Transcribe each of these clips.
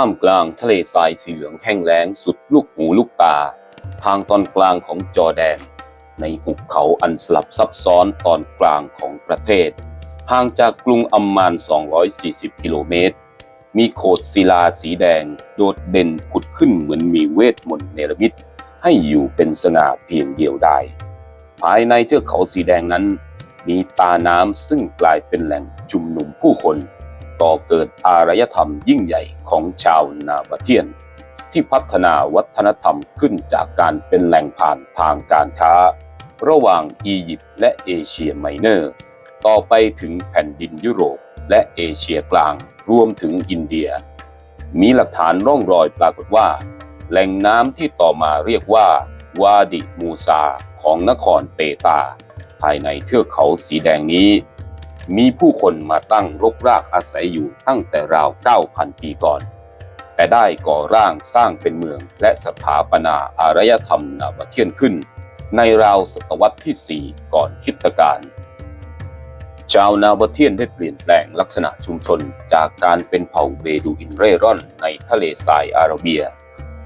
ท่ามกลางทะเลทรายสีเหลืองแห้งแล้งสุดลูกหูลูกตา ทางตอนกลางของจอแดน ในหุบเขาอันสลับซับซ้อนตอนกลางของประเทศ ห่างจากกรุงอัมมาน 240 กิโลเมตร มีโขดศิลาสีแดง โดดเด่นผุดขึ้นเหมือนมีเวทมนต์เนรมิตให้อยู่เป็นสง่าเพียงเดียวไดายภายในเทือกเขาสีแดงนั้น มีตาน้ำซึ่งกลายเป็นแหล่งชุมนุมผู้คน ต่อเกิดอารยธรรมยิ่งใหญ่ของชาวนาบาเทียน ที่พัฒนาวัฒนธรรมขึ้นจากการเป็นแหล่งผ่านทางการค้า ระหว่างอียิปต์และเอเชียไมเนอร์ ต่อไปถึงแผ่นดินยุโรปและเอเชียกลางรวมถึงอินเดีย มีหลักฐานร่องรอยปรากฏว่า แหล่งน้ำที่ต่อมาเรียกว่า วาดิมูซาของนครเปตา ภายในเทือกเขาสีแดงนี้ มีผู้คนมาตั้งรกรากอาศัยอยู่ตั้งแต่ราว 9,000 ปีก่อน แต่ได้ก่อร่างสร้างเป็นเมืองและสถาปนาอารยธรรมนาบาเทียนขึ้น ในราวศตวรรษที่ 4 ก่อนคริดการ ชาวนาบาเทียนได้เปลี่ยนแปลงลักษณะชุมชนจากการเป็นเผ่าเบดูอินเร่ร่อนในทะเลทรายอาระเบีย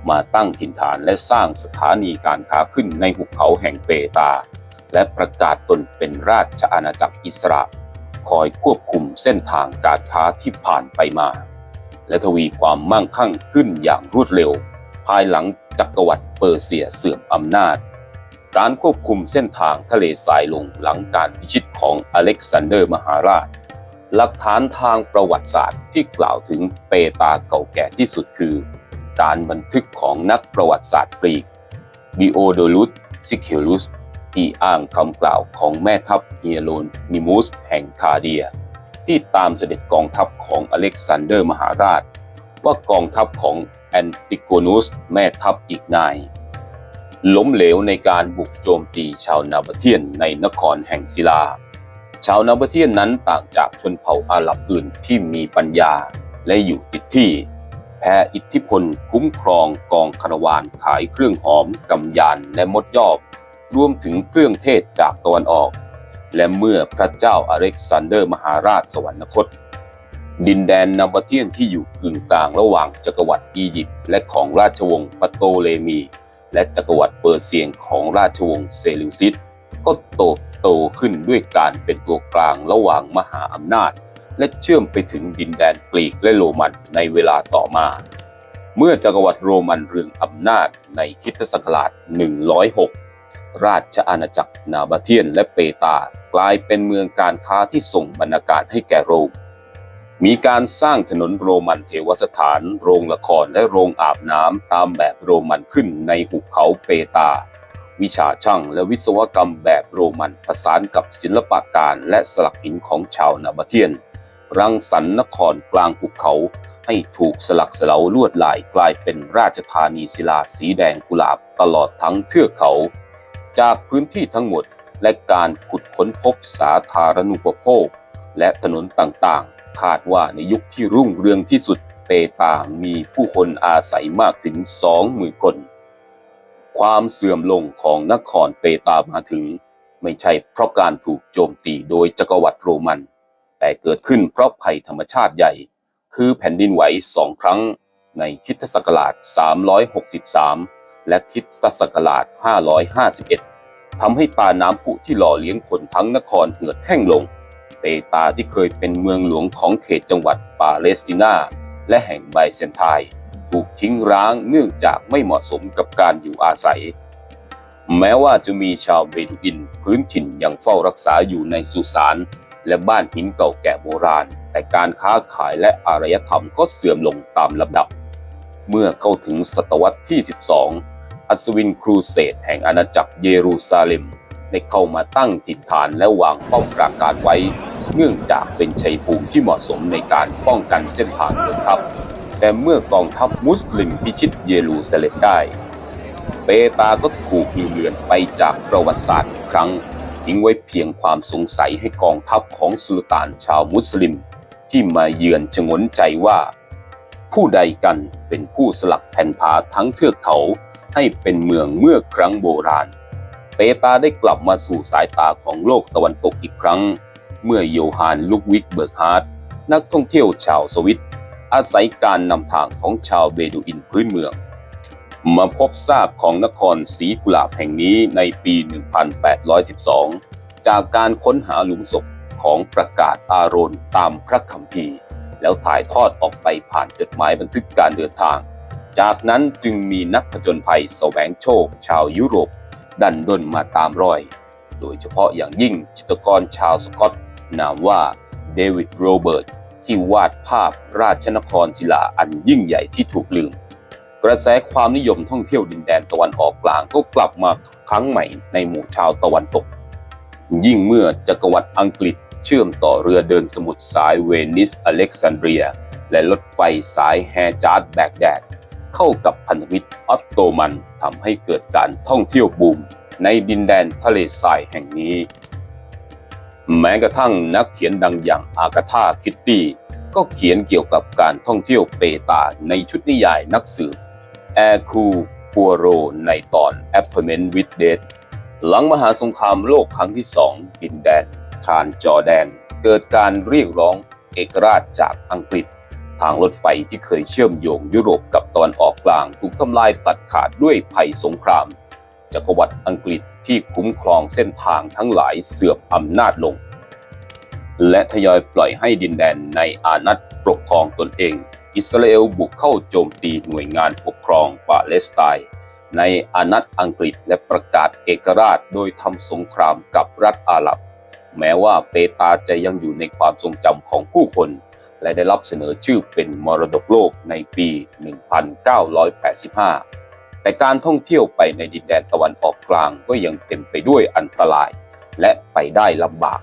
มาตั้งถิ่นฐานและสร้างสถานีการค้าขึ้นในหุบเขาแห่งเปตา และประกาศตนเป็นราชอาณาจักรอิสระ คอยควบคุมเส้นทางการค้าที่ผ่านไปมา และทวีความมั่งคั่งขึ้นอย่างรวดเร็ว ภายหลังจักรวรรดิเปอร์เซียเสื่อมอำนาจ การควบคุมเส้นทางทะเลสายลงหลังการพิชิตของอเล็กซานเดอร์มหาราช หลักฐานทางประวัติศาสตร์ที่กล่าวถึงเปตาเก่าแก่ที่สุดคือ การบันทึกของนักประวัติศาสตร์กรีกบิโอโดลุสซิเคลุส ที่อ้างคำกล่าวของแม่ทัพเฮียโลนนิมูสแห่งคาเดีย ที่ตามเสด็จกองทัพของอเล็กซานเดอร์มหาราช ว่ากองทัพของแอนติโกนุสแม่ทัพอีกนาย ล้มเหลวในการบุกโจมตีชาวนาบเทียนในนครแห่งศิลา ชาวนาบเทียนนั้นต่างจากชนเผ่าอาหรับอื่นที่มีปัญญาและอยู่ติดที่แพ้อิทธิพลคุ้มครองกองคารวานขายเครื่องหอมกำยานและมดยอบ รวมถึงเครื่องเทศจากตะวันออก และเมื่อพระเจ้าอเล็กซานเดอร์มหาราชสวรรคต ดินแดนนาบเทียนที่อยู่กึ่งกลางระหว่างจักรวรรดิอียิปต์และของราชวงศ์ปโตเลมี และจักรวรรดิเปอร์เซียของราชวงศ์เซลิวซิสก็โตโตขึ้นด้วยการเป็นตัวกลางระหว่างมหาอำนาจ และเชื่อมไปถึงดินแดนกรีกและโรมันในเวลาต่อมา เมื่อจักรวรรดิโรมันเรืองอำนาจในคริสตศักราช 106 ราชอาณาจักรนาบาเทียนและเปตากลายเป็นเมืองการค้าที่ส่งบรรณาการให้แก่โรม มีการสร้างถนนโรมันเทวสถาน โรงละครและโรงอาบน้ำตามแบบโรมันขึ้นในหุบเขาเปตา วิชาช่างและวิศวกรรมแบบโรมันผสานกับศิลปะการและสลักหินของชาวนาบาเทียน รังสรรค์นครกลางหุบเขาให้ถูกสลักสลาลวดลายกลายเป็นราชธานีศิลาสีแดงกุหลาบตลอดทั้งเทือกเขา จากพื้นที่ทั้งหมด และการขุดค้นพบสาธารณูปโภค และถนนต่างๆ คาดว่าในยุคที่รุ่งเรืองที่สุดเปตามีผู้คนอาศัยมากถึงสองหมื่นคน ความเสื่อมลงของนครเปตามาถึง ไม่ใช่เพราะการถูกโจมตีโดยจักรวรรดิโรมัน แต่เกิดขึ้นเพราะภัยธรรมชาติใหญ่ คือแผ่นดินไหวสองครั้งในคริสตศักราช 363 และคริสตศักราช 551 ทำให้ตาน้ำผุที่หล่อเลี้ยงคนทั้งนครเหือดแห้งลง เปตาที่เคยเป็นเมืองหลวงของเขตจังหวัดปาเลสไตินาและแห่งไบเซนไทน์ถูกทิ้งร้างเนื่องจากไม่เหมาะสมกับการอยู่อาศัย แม้ว่าจะมีชาวเบดูอินพื้นถิ่นยังเฝ้ารักษาอยู่ในสุสานและบ้านหินเก่าแก่โบราณ แต่การค้าขายและอารยธรรมก็เสื่อมลงตามลำดับ เมื่อเข้าถึงศตวรรษที่ 12 อัศวินครูเสดแห่งอาณาจักรเยรูซาเล็มได้เข้ามาตั้งถิ่นฐานและวางป้อมปราการไว้ เนื่องจากเป็นชัยภูมิที่เหมาะสมในการป้องกันเส้นทางเดินทัพ แต่เมื่อกองทัพมุสลิมพิชิตเยรูซาเล็มได้ เปตาก็ถูกลืมเลือนไปจากประวัติศาสตร์อีกครั้ง ทิ้งไว้เพียงความสงสัยให้กองทัพของสุลต่านชาวมุสลิม ที่มาเยือนชงนใจว่า ผู้ใดกันเป็นผู้สลักแผ่นผาทั้งเทือกเขา ให้เป็นเมืองเมื่อครั้งโบราณ เปตาได้กลับมาสู่สายตาของโลกตะวันตกอีกครั้ง เมื่อโยฮานลุกวิกเบิร์กฮาร์ดนักท่องเที่ยวชาวสวิต อาศัยการนำทางของชาวเบดูอินพื้นเมือง มาพบซากของนครสีกุหลาบแห่งนี้ในปี 1812 จากการค้นหาหลุมศพของประกาศอารอนตามพระคัมภีร์ แล้วถ่ายทอดออกไปผ่านจดหมายบันทึกการเดินทาง จากนั้นจึงมีนักผจญภัยแสวงโชค ชาวยุโรป ดันด้นมาตามรอย โดยเฉพาะอย่างยิ่งจิตรกรชาวสกอต นามว่าเดวิดโรเบิร์ตที่วาดภาพราชนครศิลาอันยิ่งใหญ่ที่ถูกลืม กระแสความนิยมท่องเที่ยวดินแดนตะวันออกกลางก็กลับมาครั้งใหม่ในหมู่ชาวตะวันตก ยิ่งเมื่อจักรวรรดิอังกฤษเชื่อมต่อเรือเดินสมุทรสายเวนิสอเล็กซานเดรีย และรถไฟสายแฮจาร์ดแบกแดด เข้ากับพันธมิตรออตโตมันทำให้เกิดการท่องเที่ยวบูมในดินแดนทะเลทรายแห่งนี้ แม้กระทั่งนักเขียนดังอย่างอากาธาคิตตี้ก็เขียนเกี่ยวกับการท่องเที่ยวเปตาในชุดนิยายนักสืบแอร์คูปัวโรในตอน a p p e r m e n t with Death หลังมหาสงครามโลกครั้งที่สองดินแดนทรานจอแดน เกิดการเรียกร้องเอกราชจากอังกฤษ ทางรถไฟที่เคยเชื่อมโยงยุโรปกับตะวันออกกลางถูกทำลายตัดขาดด้วยภัยสงคราม จักรวรรดิอังกฤษที่คุ้มครองเส้นทางทั้งหลายเสื่อมอำนาจลง และทยอยปล่อยให้ดินแดนในอานัตปกครองตนเอง อิสราเอลบุกเข้าโจมตีหน่วยงานปกครองปาเลสไตน์ในอานัตอังกฤษและประกาศเอกราชโดยทำสงครามกับรัฐอาหรับ แม้ว่าเปตาจะยังอยู่ในความทรงจำของผู้คน และได้รับเสนอชื่อเป็นมรดกโลกในปี 1985 แต่การท่องเที่ยวไปในดินแดนตะวันออกกลางก็ยังเต็มไปด้วยอันตราย และไปได้ลำบาก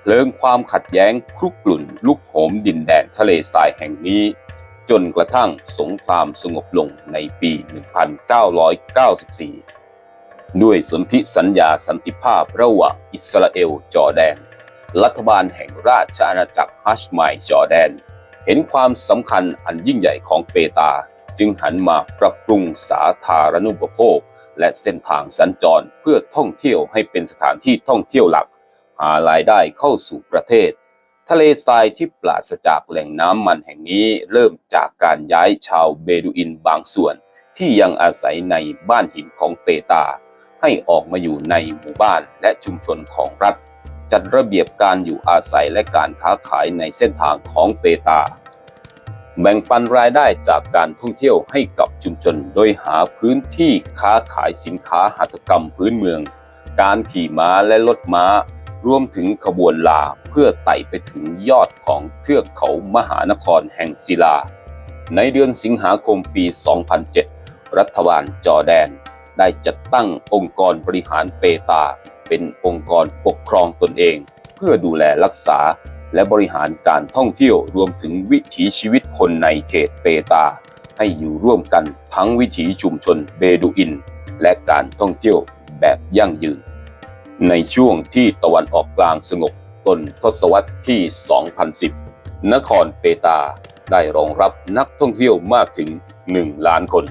เพลิงความขัดแย้งครุกรุ่นลุกโหมดินแดนทะเลทรายแห่งนี้ จนกระทั่งสงครามสงบลงในปี 1994 ด้วยสนธิสัญญาสันติภาพระหว่างอิสราเอลจอแดน รัฐบาลแห่งราชอาณาจักรฮัชไมจอแดน เห็นความสำคัญอันยิ่งใหญ่ของเปตา จึงหันมาปรับปรุงสาธารณูปโภค และเส้นทางสัญจรเพื่อท่องเที่ยวให้เป็นสถานที่ท่องเที่ยวหลัก หารายได้เข้าสู่ประเทศ ทะเลทรายที่ปราศจากแหล่งน้ำมันแห่งนี้เริ่มจากการย้ายชาวเบดูอินบางส่วน ที่ยังอาศัยในบ้านหินของเปตาให้ออกมาอยู่ในหมู่บ้านและชุมชนของรัฐ จัดระเบียบการอยู่อาศัยและการค้าขายในเส้นทางของเปตา แบ่งปันรายได้จากการท่องเที่ยวให้กับชุมชน โดยหาพื้นที่ค้าขายสินค้าหัตถกรรมพื้นเมือง การขี่ม้าและรถม้า รวมถึงขบวนลาเพื่อไต่ไปถึงยอดของเทือกเขามหานครแห่งศิลา ในเดือนสิงหาคมปี 2007 รัฐบาลจอแดน ได้จัดตั้งองค์กรบริหารเปตา เป็นองค์กรปกครองตนเอง เพื่อดูแลรักษา และบริหารการท่องเที่ยวรวมถึงวิถีชีวิตคนในเขตเปตา ให้อยู่ร่วมกันทั้งวิถีชุมชนเบดูอิน และการท่องเที่ยวแบบยั่งยืน ในช่วงที่ตะวันออกกลางสงบต้นทศวรรษที่ 2010 นครเปตาได้รองรับนักท่องเที่ยวมากถึง 1 ล้านคน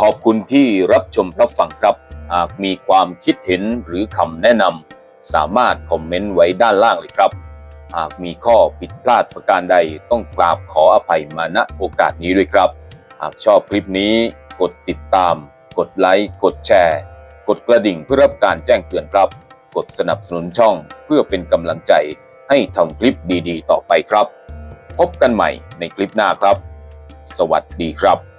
ขอบคุณที่รับชมรับฟังครับ หากมีความคิดเห็นหรือคำแนะนำสามารถคอมเมนต์ไว้ด้านล่างเลยครับ หากมีข้อผิดพลาดประการใดต้องกราบขออภัยมาณโอกาสนี้ด้วยครับ หากชอบคลิปนี้กดติดตาม กดไลค์ กดแชร์ กดกระดิ่งเพื่อรับการแจ้งเตือนครับ กดสนับสนุนช่องเพื่อเป็นกำลังใจให้ทำคลิปดีๆ ต่อไปครับ พบกันใหม่ในคลิปหน้าครับ สวัสดีครับ